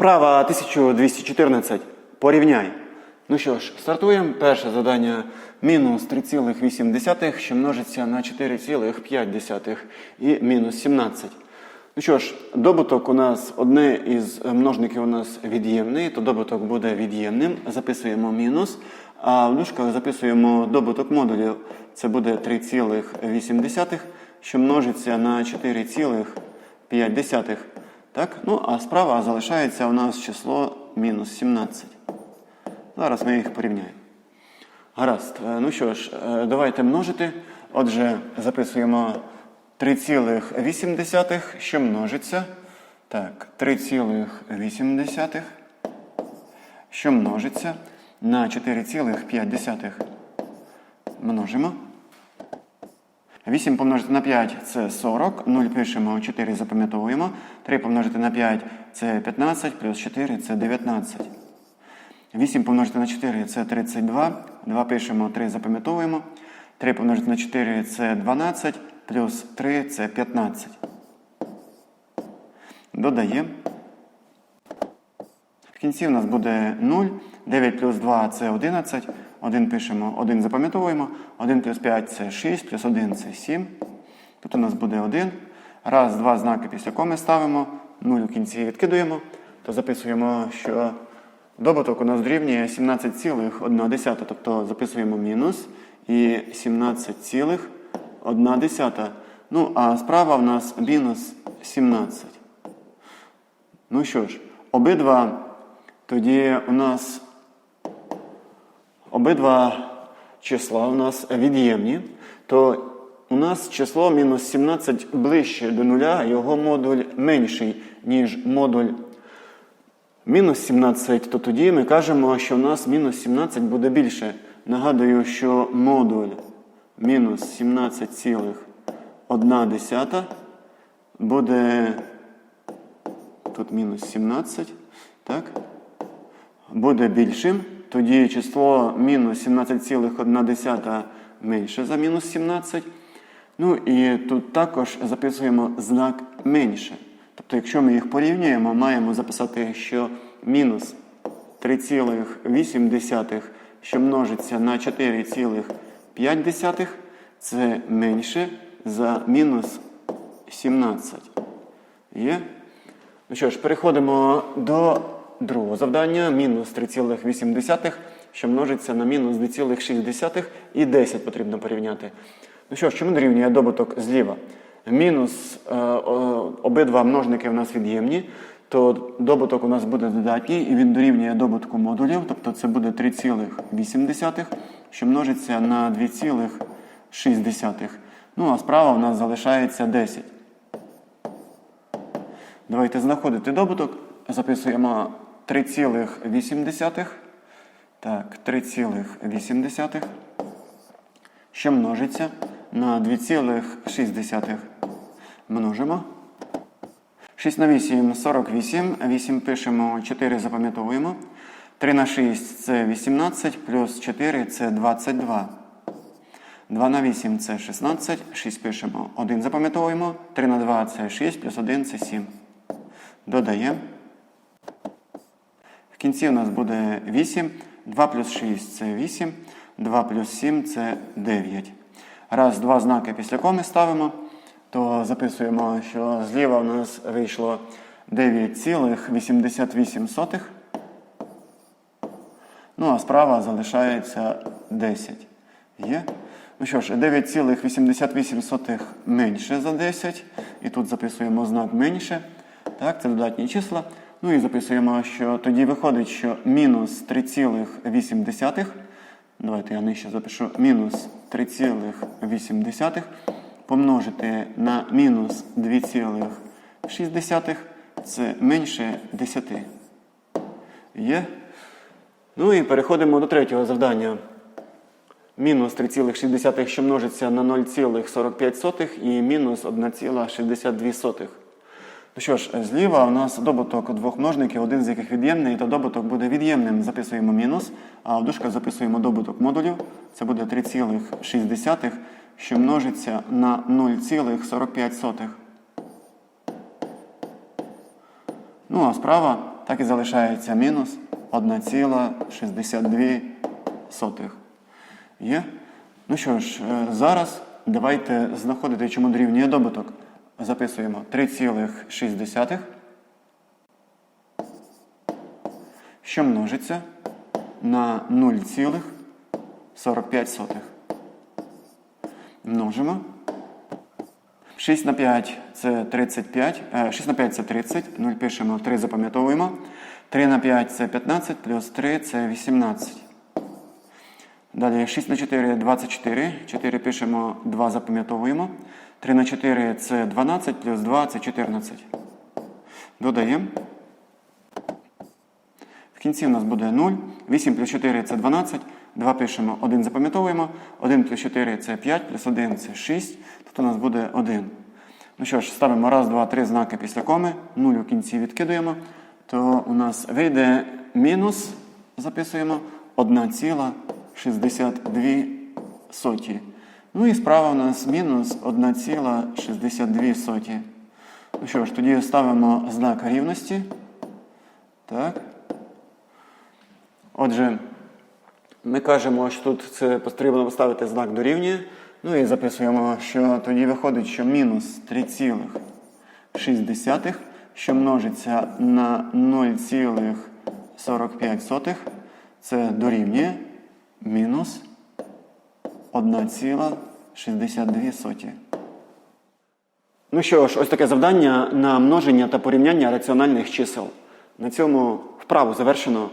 Вправа 1214. Порівняй. Ну що ж, стартуємо. Перше завдання мінус 3,8, що множиться на 4,5 і мінус 17. Ну що ж, добуток у нас одне із множників у нас від'ємний, то добуток буде від'ємним. Записуємо мінус. А в дужках записуємо добуток модулів. Це буде 3,8, що множиться на 4,5. Так? Ну, а справа залишається у нас число мінус 17. Зараз ми їх порівняємо. Гаразд. Е, Ну що ж, е, давайте множити. Отже, записуємо 3,8, що множиться. Так, 3,8, що множиться на 4,5. Множимо. 8 помножити на 5 це 40, 0 пишемо, 4 запам'ятовуємо. 3 помножити на 5 це 15, плюс 4 це 19. 8 помножити на 4 це 32. 2 пишемо, 3 запам'ятовуємо. 3 помножити на 4 це 12, плюс 3 це 15. Додаємо. В кінці у нас буде 0. 9 плюс 2 це 11. 1 пишемо, 1 запам'ятовуємо. 1 плюс 5 це 6, плюс 1 це 7. Тут у нас буде 1. Раз, два знаки після коми ставимо. 0 у кінці відкидуємо. То записуємо, що добуток у нас дорівнює 17,1. Тобто записуємо мінус і 17,1. Ну, а справа у нас мінус 17. Ну що ж, обидва тоді у нас обидва числа у нас від'ємні, то у нас число мінус 17 ближче до нуля, його модуль менший, ніж модуль мінус 17, то тоді ми кажемо, що у нас мінус 17 буде більше. Нагадую, що модуль мінус 17,1 буде тут мінус 17, так? буде більшим. Тоді число мінус 17,1 менше за мінус 17. Ну і тут також записуємо знак менше. Тобто, якщо ми їх порівнюємо, маємо записати, що мінус 3,8, що множиться на 4,5, це менше за мінус 17. Є? Ну що ж, переходимо до другого завдання. Мінус 3,8, що множиться на мінус 2,6 і 10 потрібно порівняти. Ну що ж, чому дорівнює добуток зліва? Мінус е, обидва множники у нас від'ємні, то добуток у нас буде додатній, і він дорівнює добутку модулів, тобто це буде 3,8, що множиться на 2,6. Ну, а справа у нас залишається 10. Давайте знаходити добуток. Записуємо 3,8. Так, 3,8. Що множиться на 2,6. Множимо. 6 на 8 48. 8 пишемо, 4 запам'ятовуємо. 3 на 6 це 18, плюс 4 це 22. 2 на 8 це 16. 6 пишемо, 1 запам'ятовуємо. 3 на 2 це 6, плюс 1 це 7. Додаємо. Кінці у нас буде 8. 2 плюс 6 це 8. 2 плюс 7 це 9. Раз, два знаки після коми ставимо, то записуємо, що зліва у нас вийшло 9,88. Ну, а справа залишається 10. Є? Ну що ж, 9,88 менше за 10. І тут записуємо знак менше. Так, це додатні числа. Ну і записуємо, що тоді виходить, що мінус 3,8. Давайте я нижче запишу мінус 3,8 помножити на мінус 2,6 це менше 10. Є? Ну і переходимо до третього завдання. Мінус 3,6, що множиться на 0,45 і мінус 1,62. Ну що ж, зліва у нас добуток двох множників, один з яких від'ємний, то добуток буде від'ємним. Записуємо мінус, а в дужках записуємо добуток модулів. Це буде 3,6, що множиться на 0,45. Ну, а справа так і залишається мінус 1,62. Є? Ну що ж, е, зараз давайте знаходити, чому дорівнює добуток. Записуємо 3,6, що множиться на 0,45. Множимо. 6 на 5 це 35. е, 6 на 5 це 30. 0 пишемо, 3 запам'ятовуємо. 3 на 5 це 15, плюс 3 це 18. Далі 6 на 4 24. 4 пишемо, 2 запам'ятовуємо. 3 на 4 це 12, плюс 2 це 14. Додаємо. В кінці у нас буде 0. 8 плюс 4 це 12. 2 пишемо, 1 запам'ятовуємо. 1 плюс 4 це 5, плюс 1 це 6. Тобто у нас буде 1. Ну що ж, ставимо раз, два, три знаки після коми. 0 у кінці відкидуємо. То у нас вийде мінус, записуємо 1,62 соті. Ну і справа у нас мінус 1,62 соті. Ну що ж, тоді ставимо знак рівності. Так. Отже, ми кажемо, що тут це потрібно поставити знак дорівнює. Ну і записуємо, що тоді виходить, що мінус 3,6, що множиться на 0,45, це дорівнює мінус 1,62. Ну що ж, ось таке завдання на множення та порівняння раціональних чисел. На цьому вправу завершено.